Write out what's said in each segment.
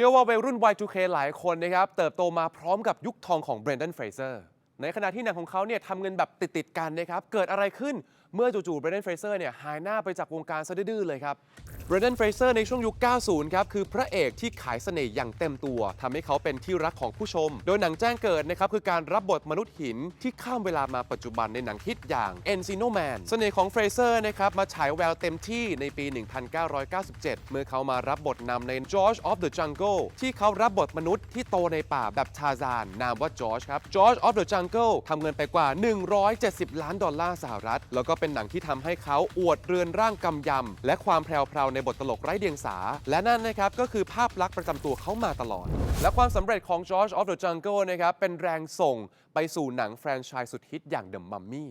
ชื่อว่าวัยรุ่น Y2K หลายคนนะครับ เติบโตมาพร้อมกับยุคทองของเบรนดันเฟรเซอร์ในขณะที่หนังของเขาเนี่ยทำเงินแบบติดๆกันนะครับ เกิดอะไรขึ้นเมื่อจู่ๆเบรนดันเฟรเซอร์เนี่ยหายหน้าไปจากวงการซะดื้อๆเลยครับ เบรน d ันเฟรเซอร์ในช่วงยุค 90 ครับ คือพระเอกที่ขายเสน่ห์อย่างเต็มตัวทำให้เขาเป็นที่รักของผู้ชม โดยหนังแจ้งเกิดนะครับ คือการรับบทมนุษย์หินที่ข้ามเวลามาปัจจุบันในหนังฮิตอย่าง Encino Man เสน่ห์ของเฟรเซอร์นะครับ มาฉายแววเต็มที่ในปี 1997 เมื่อเขามารับบทนำใน George of the Jungle ที่เขารับบทมนุษย์ที่โตในป่าแบบทาซาน นามว่าจอร์จครับ George of the Jungle ทำเงินไปกว่า 170 ล้านดอลลาร์สหรัฐ แล้วก็เป็นหนังที่ทำให้เขาอวดเรือนร่างกำยำและความแพรวๆในบทตลกไร้เดียงสา และนั่นนะครับก็คือภาพลักษณ์ประจำตัวเขามาตลอด และความสำเร็จของ George of the Jungle นะครับเป็นแรงส่งไปสู่หนังแฟรนไชส์สุดฮิตอย่าง The Mummy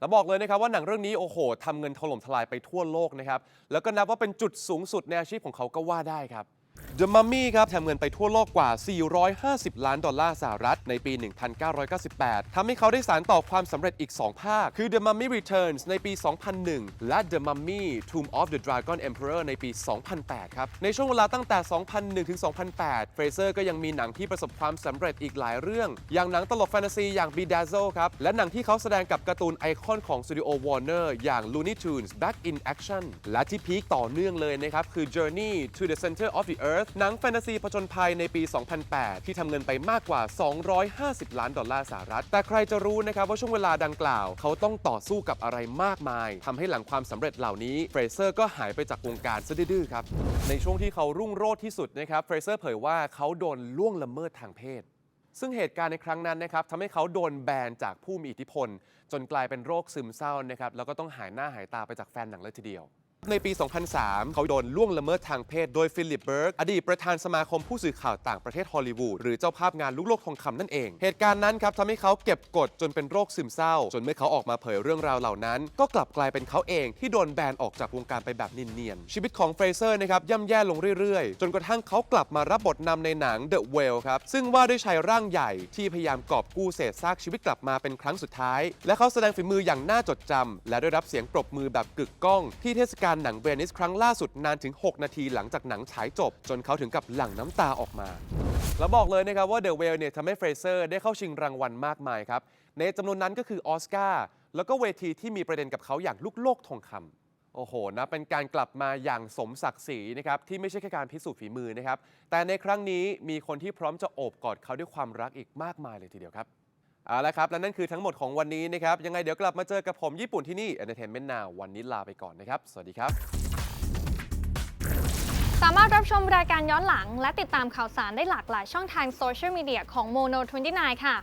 แล้วบอกเลยนะครับว่าหนังเรื่องนี้โอ้โหทำเงินถล่มทลายไปทั่วโลกนะครับแล้วก็นับว่าเป็นจุดสูงสุดในอาชีพของเขาก็ว่าได้ครับ The Mummy ครับทำเงินไปทั่วโลกกว่า 450 ล้านดอลลาร์สหรัฐในปี 1998 ทำให้เขาได้สารต่อความสำเร็จอีก 2 ภาค คือ The Mummy Returns ในปี 2001 และ The Mummy Tomb of the Dragon Emperor ในปี 2008 ครับ ในช่วงเวลาตั้งแต่ 2001 ถึง 2008 เฟรเซอร์ก็ยังมีหนังที่ประสบความสำเร็จอีกหลายเรื่อง อย่างหนังตลกแฟนตาซีอย่าง Bedazzle ครับ และหนังที่เขาแสดงกับการ์ตูนไอคอนของ Studio Warner อย่าง Looney Tunes Back in Action และที่พีคต่อเนื่องเลยนะครับคือ Journey to the Center of the Earth หนังแฟนตาซีผจญภัยในปี 2008 ที่ทำเงินไปมากกว่า 250 ล้านดอลลาร์สหรัฐ แต่ใครจะรู้นะครับว่าช่วงเวลาดังกล่าว เขาต้องต่อสู้กับอะไรมากมาย ทำให้หลังความสำเร็จเหล่านี้ เฟรเซอร์ก็หายไปจากวงการซะดื้อครับ ในช่วงที่เขารุ่งโรจน์ที่สุดนะครับเฟรเซอร์เผยว่าเขาโดนล่วงละเมิดทางเพศซึ่งเหตุการณ์ในครั้งนั้นนะครับทำให้เขาโดนแบนจากผู้มีอิทธิพล จนกลายเป็นโรคซึมเศร้านะครับแล้วก็ต้องหายหน้าหายตาไปจากแฟนหนังเลยทีเดียว ในปี 2003 เขาโดนล่วงละเมิดทางเพศโดยฟิลิปเบิร์ก อดีตประธานสมาคมผู้สื่อข่าวต่างประเทศฮอลลีวูดหรือเจ้าภาพงานลูกโลกทองคำนั่นเอง เหตุการณ์นั้นครับทำให้เขาเก็บกดจนเป็นโรคซึมเศร้า จนเมื่อเขาออกมาเผยเรื่องราวเหล่านั้น ก็กลับกลายเป็นเขาเองที่โดนแบนออกจากวงการไปแบบนินเนียน ชีวิตของเฟรเซอร์นะครับย่ำแย่ลงเรื่อยๆ จนกระทั่งเขากลับมารับบทนำในหนัง The Whale ครับ ซึ่งว่าด้วยชายร่างใหญ่ที่พยายามกอบกู้เศษซากชีวิตกลับมาเป็นครั้งสุดท้าย และเขาแสดงฝีมืออย่างน่าจดจำและได้รับเสียงปรบมือแบบกึกก้องที่เทศกาลการหนังเวนิสครั้งล่าสุดนานถึง 6 นาทีหลังจากหนังฉายจบ จนเขาถึงกับหลั่งน้ำตาออกมา แล้วบอกเลยนะครับว่า The Whale เนี่ยทำให้เฟรเซอร์ได้เข้าชิงรางวัลมากมายครับ ในจำนวนนั้นก็คือออสการ์แล้วก็เวทีที่มีประเด็นกับเขาอย่างลูกโลกทองคำโอ้โหนะเป็นการกลับมาอย่างสมศักดิ์ศรีนะครับที่ไม่ใช่แค่การพิสูจน์ฝีมือนะครับแต่ในครั้งนี้มีคนที่พร้อมจะโอบกอดเขาด้วยความรักอีกมากมายเลยทีเดียวครับ เอาละครับ และนั่นคือทั้งหมดของวันนี้นะครับ ยังไงเดี๋ยวกลับมาเจอกับผมญี่ปุ่นที่นี่ Entertainment Now วันนี้ลาไปก่อนนะครับ สวัสดีครับ สามารถรับชมรายการย้อนหลัง และติดตามข่าวสารได้หลากหลายช่องทางโซเชียลมีเดียของ Mono 29 ค่ะ